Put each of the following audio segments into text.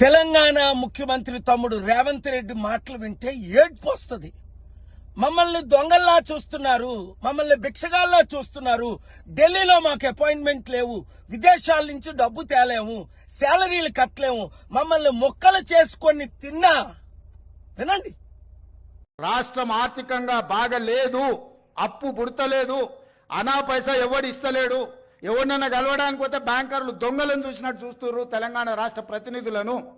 తెలంగాణ ముఖ్యమంత్రి తమ్ముడు రేవంత్ రెడ్డి మాటలు వింటే ఏడ్పు వస్తుంది మమ్మల్ని దొంగల్లా చూస్తున్నారు మమ్మల్ని భిక్షగాల్లా చూస్తున్నారు. ఢిల్లీలో మాకు అపాయింట్మెంట్ లేవు విదేశాల నుంచి డబ్బు తేలేము శాలరీలు కట్టలేము మమ్మల్ని మొక్కలు చేసుకొని తిన్నా. వినండి. రాష్ట్రం ఆర్థికంగా బాగలేదు అప్పు పుడతలేదు అనా పైసా ఎవడు ఇస్తలేడు ఎవరినైనా కలవడానికి పోతే బ్యాంకర్లు దొంగలను చూసినట్టు చూస్తున్నారు తెలంగాణ రాష్ట్ర ప్రతినిధులను.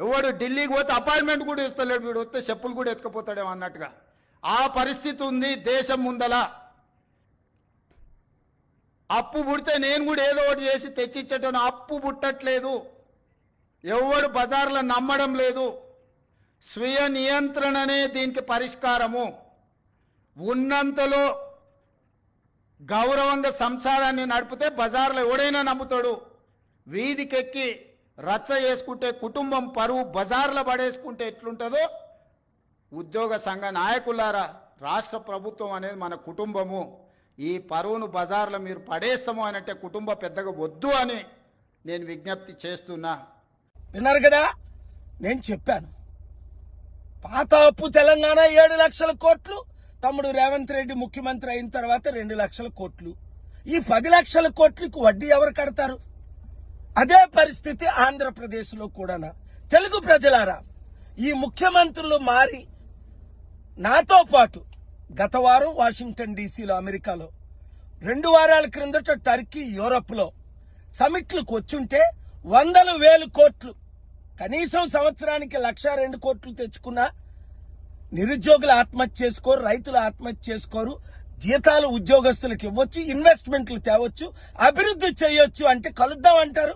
ఎవడు ఢిల్లీకి పోతే అపాయింట్మెంట్ కూడా ఇస్తలేడు వీడు వస్తే చెప్పులు కూడా ఎత్తుకపోతాడేమో అన్నట్టుగా. ఆ పరిస్థితి ఉంది దేశం ముందల. అప్పు పుడితే నేను కూడా ఏదో ఒకటి చేసి తెచ్చిచ్చేటను అప్పు పుట్టట్లేదు. ఎవడు బజార్లో నమ్మడం లేదు. స్వీయ నియంత్రణనే దీనికి పరిష్కారము. ఉన్నంతలో గౌరవంగా సంసారాన్ని నడిపితే బజార్లో ఎవడైనా నమ్ముతాడు. వీధికెక్కి రచ్చ చేసుకుంటే కుటుంబం పరువు బజార్లో పడేసుకుంటే ఎట్లుంటుందో ఉద్యోగ సంఘ నాయకులారా రాష్ట్ర ప్రభుత్వం అనేది మన కుటుంబము. ఈ పరువును బజార్లో మీరు పడేస్తాము అనంటే కుటుంబ పెద్దగా వద్దు అని నేను విజ్ఞప్తి చేస్తున్నా. విన్నారు కదా? నేను చెప్పాను. పాత అప్పు తెలంగాణ ఏడు లక్షల కోట్లు తమ్ముడు రేవంత్ రెడ్డి ముఖ్యమంత్రి అయిన తర్వాత రెండు లక్షల కోట్లు. ఈ పది లక్షల కోట్లకు వడ్డీ ఎవరు కడతారు? అదే పరిస్థితి ఆంధ్రప్రదేశ్లో కూడానా? తెలుగు ప్రజలారా ఈ ముఖ్యమంత్రులు మారి నాతో పాటు గత వారం వాషింగ్టన్ డీసీలో అమెరికాలో రెండు వారాల క్రిందట టర్కీ యూరప్లో సమిట్లకు వచ్చుంటే వందల వేలు కోట్లు కనీసం సంవత్సరానికి లక్ష రెండు కోట్లు తెచ్చుకున్నా నిరుద్యోగులు ఆత్మహత్య చేసుకోరు రైతులు ఆత్మహత్య చేసుకోరు జీతాలు ఉద్యోగస్తులకు ఇవ్వచ్చు ఇన్వెస్ట్మెంట్లు తేవచ్చు అభివృద్ధి చేయొచ్చు అంటే కలుద్దాం అంటారు.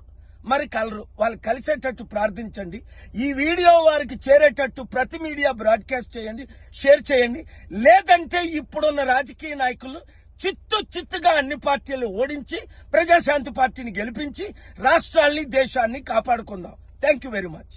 మరి కలరు వాళ్ళు కలిసేటట్టు ప్రార్థించండి. ఈ వీడియో వారికి చేరేటట్టు ప్రతి మీడియా బ్రాడ్కాస్ట్ చేయండి షేర్ చేయండి. లేదంటే ఇప్పుడున్న రాజకీయ నాయకులు చిత్తు చిత్తుగా అన్ని పార్టీలు ఓడించి ప్రజాశాంతి పార్టీని గెలిపించి రాష్ట్రాల్ని దేశాన్ని కాపాడుకుందాం. Thank you very much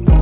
Podcast.